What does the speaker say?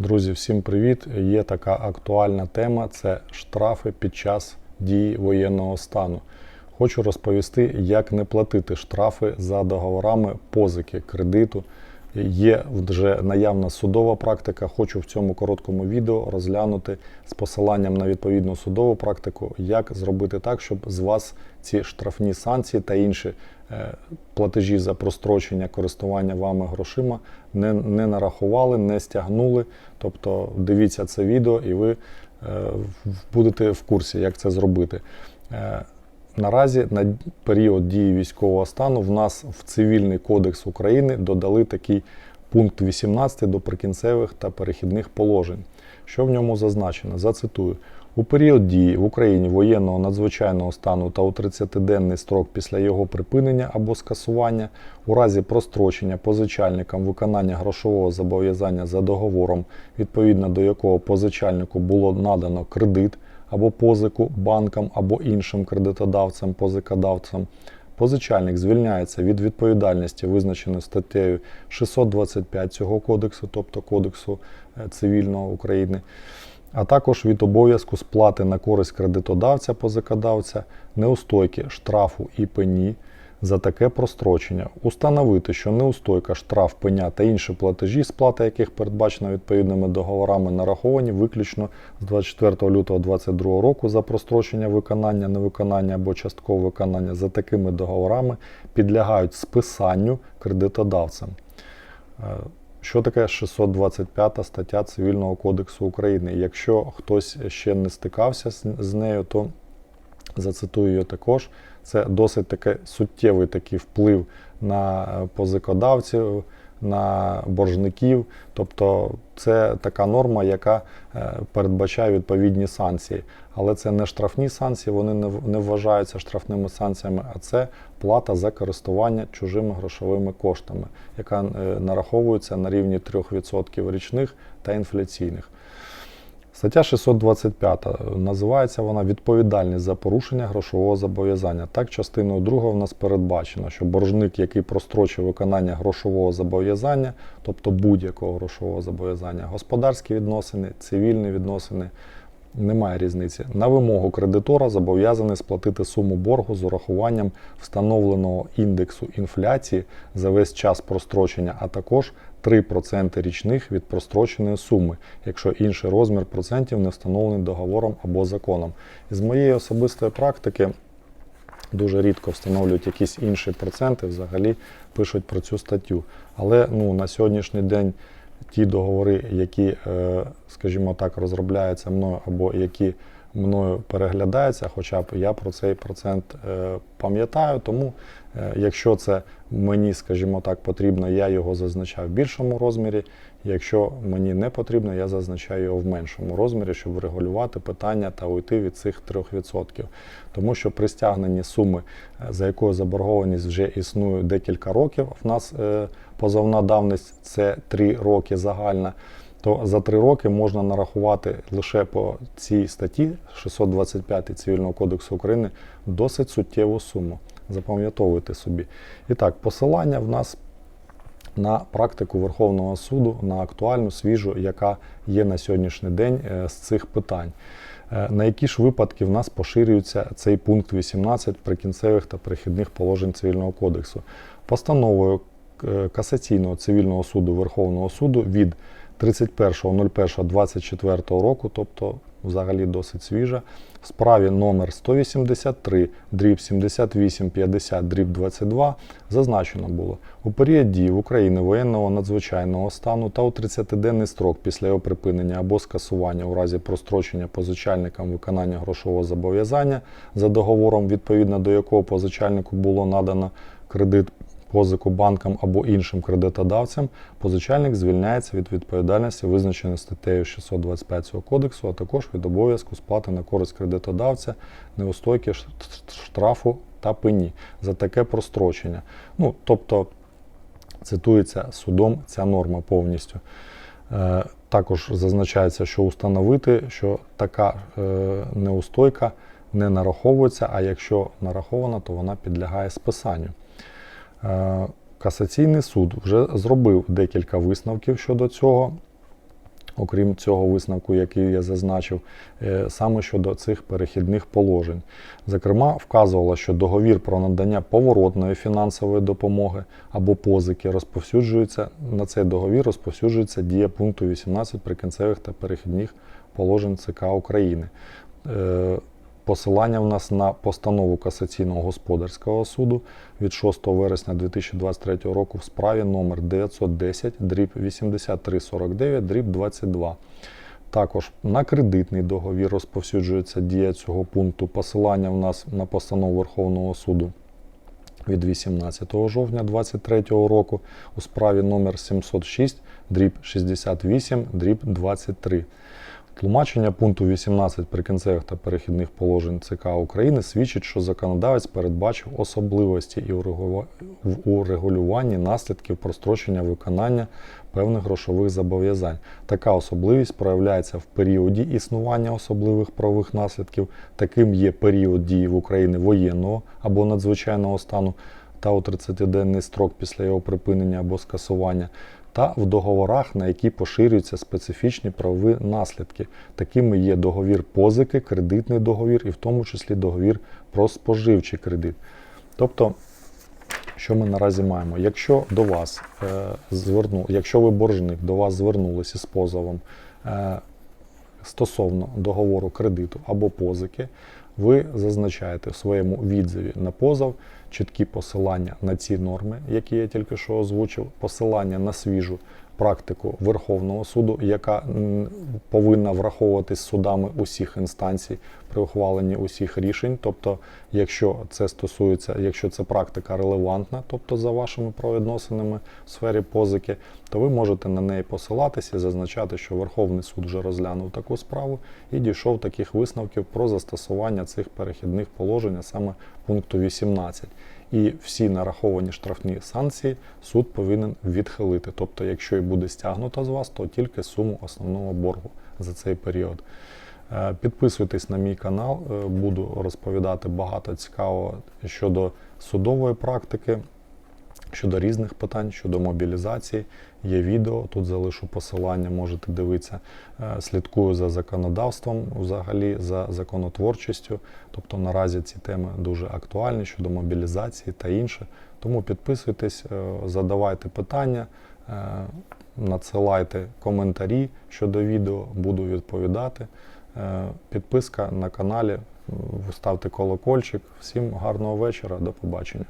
Друзі, всім привіт! Є така актуальна тема це штрафи під час дії воєнного стану. Хочу розповісти, як не платити штрафи за договорами позики кредиту. Є вже наявна судова практика. Хочу в цьому короткому відео розглянути з посиланням на відповідну судову практику, як зробити так, щоб з вас ці штрафні санкції та інші е, платежі за прострочення користування вами грошима не, не нарахували, не стягнули. Тобто дивіться це відео і ви е, будете в курсі, як це зробити. Наразі на період дії військового стану в нас в Цивільний кодекс України додали такий пункт 18 до прикінцевих та перехідних положень. Що в ньому зазначено? Зацитую. У період дії в Україні воєнного надзвичайного стану та у 30-денний строк після його припинення або скасування, у разі прострочення позичальникам виконання грошового зобов'язання за договором, відповідно до якого позичальнику було надано кредит або позику банкам або іншим кредитодавцям, позикодавцям, позичальник звільняється від відповідальності, визначеної статтею 625 цього кодексу, тобто Кодексу е, цивільного України, а також від обов'язку сплати на користь кредитодавця, позикодавця, неустойки, штрафу і пені за таке прострочення. Установити, що неустойка, штраф, пеня та інші платежі, сплата яких передбачена відповідними договорами, нараховані виключно з 24 лютого 2022 року за прострочення виконання, невиконання або часткове виконання за такими договорами підлягають списанню кредитодавцем. Е, Що таке 625 стаття Цивільного кодексу України? Якщо хтось ще не стикався з нею, то зацитую її також. Це досить таки суттєвий такий вплив на е, позикодавців, на боржників. Тобто це така норма, яка е, передбачає відповідні санкції. Але це не штрафні санкції, вони не не вважаються штрафними санкціями, а це плата за користування чужими грошовими коштами, яка е, нараховується на рівні 3% річних та інфляційних. Стаття 625 називається вона відповідальність за порушення грошового зобов'язання. Так, частиною 2 в нас передбачено, що боржник, який прострочив виконання грошового зобов'язання, тобто будь-якого грошового зобов'язання, господарські відносини, цивільні відносини, немає різниці. На вимогу кредитора зобов'язаний сплатити суму боргу з урахуванням встановленого індексу інфляції за весь час прострочення, а також 3% річних від простроченої суми, якщо інший розмір процентів не встановлений договором або законом. Із моєї особистої практики дуже рідко встановлюють якісь інші проценти, взагалі пишуть про цю статтю. Але ну, на сьогоднішній день ті договори, які, е, скажімо так, розробляються мною або які мною переглядаються, хоча б я про цей процент е, пам'ятаю. Тому, е, якщо це мені, скажімо так, потрібно, я його зазначаю в більшому розмірі. Якщо мені не потрібно, я зазначаю його в меншому розмірі, щоб врегулювати питання та уйти від цих 3%. Тому що при стягненні суми, е, за якою заборгованість вже існує декілька років, в нас позовна давність це 3 роки загальна, то за 3 роки можна нарахувати лише по цій статті 625 Цивільного кодексу України досить суттєву суму. Запам'ятовуйте собі. І так, посилання в нас на практику Верховного суду, на актуальну, свіжу, яка є на сьогоднішній день е, з цих питань. Е, На які ж випадки в нас поширюється цей пункт 18 прикінцевих та перехідних положень Цивільного кодексу? Постановою е, Касаційного цивільного суду Верховного суду від 31.01.24 року, тобто взагалі досить свіжа, в справі номер 183 дріб 7850 дріб 22 зазначено було. У період дії в Україні воєнного надзвичайного стану та у 30-денний строк після його припинення або скасування у разі прострочення позичальникам виконання грошового зобов'язання за договором, відповідно до якого позичальнику було надано кредит позику банкам або іншим кредитодавцям, позичальник звільняється від відповідальності, визначеної статтею 625 цього кодексу, а також від обов'язку сплати на користь кредитодавця, неустойки штрафу та пені за таке прострочення. Ну, тобто цитується судом ця норма повністю. Е, Також зазначається, що установити, що така е, неустойка не нараховується, а якщо нарахована, то вона підлягає списанню. Е, Касаційний суд вже зробив декілька висновків щодо цього. окрім цього висновку, який я зазначив, е, саме щодо цих перехідних положень. Зокрема, вказувало, що договір про надання поворотної фінансової допомоги або позики розповсюджується на цей договір розповсюджується дія пункту 18 прикінцевих та перехідних положень ЦК України. Посилання в нас на постанову касаційного господарського суду від 6 вересня 2023 року в справі номер 910 дріб 8349 дріб 22. Також на кредитний договір розповсюджується дія цього пункту. Посилання в нас на постанову Верховного суду від 18 жовтня 2023 року у справі номер 706 дріб 68 дріб 23. Тлумачення пункту 18 прикінцевих та перехідних положень ЦК України свідчить, що законодавець передбачив особливості і урегулюванні наслідків прострочення виконання певних грошових зобов'язань. Така особливість проявляється в періоді існування особливих правових наслідків, таким є період дії в Україні воєнного або надзвичайного стану та у 30-денний строк після його припинення або скасування, та в договорах, на які поширюються специфічні правові наслідки. Такими є договір позики, кредитний договір і в тому числі договір про споживчий кредит. Тобто, що ми наразі маємо? Якщо до вас е, зверну, якщо ви боржник, до вас звернулися з позовом е, стосовно договору кредиту або позики, ви зазначаєте в своєму відзиві на позов чіткі посилання на ці норми, які я тільки що озвучив, посилання на свіжу практику Верховного суду, яка повинна враховуватись судами усіх інстанцій при ухваленні усіх рішень. Тобто, якщо це стосується, якщо це практика релевантна, тобто за вашими правовідносинами в сфері позики, то ви можете на неї посилатися і зазначати, що Верховний суд вже розглянув таку справу і дійшов таких висновків про застосування цих перехідних положень, а саме пункту 18. І всі нараховані штрафні санкції суд повинен відхилити. Тобто, якщо і буде стягнуто з вас, то тільки суму основного боргу за цей період. Е, Підписуйтесь на мій канал, е, буду розповідати багато цікавого щодо судової практики, щодо різних питань, щодо мобілізації. Є відео, тут залишу посилання, можете дивитися. Е, Слідкую за законодавством, взагалі за законотворчістю. Тобто наразі ці теми дуже актуальні щодо мобілізації та інше. Тому підписуйтесь, е, задавайте питання, е, надсилайте коментарі щодо відео, буду відповідати. Підписка на каналі, ставте колокольчик. Всім гарного вечора, до побачення.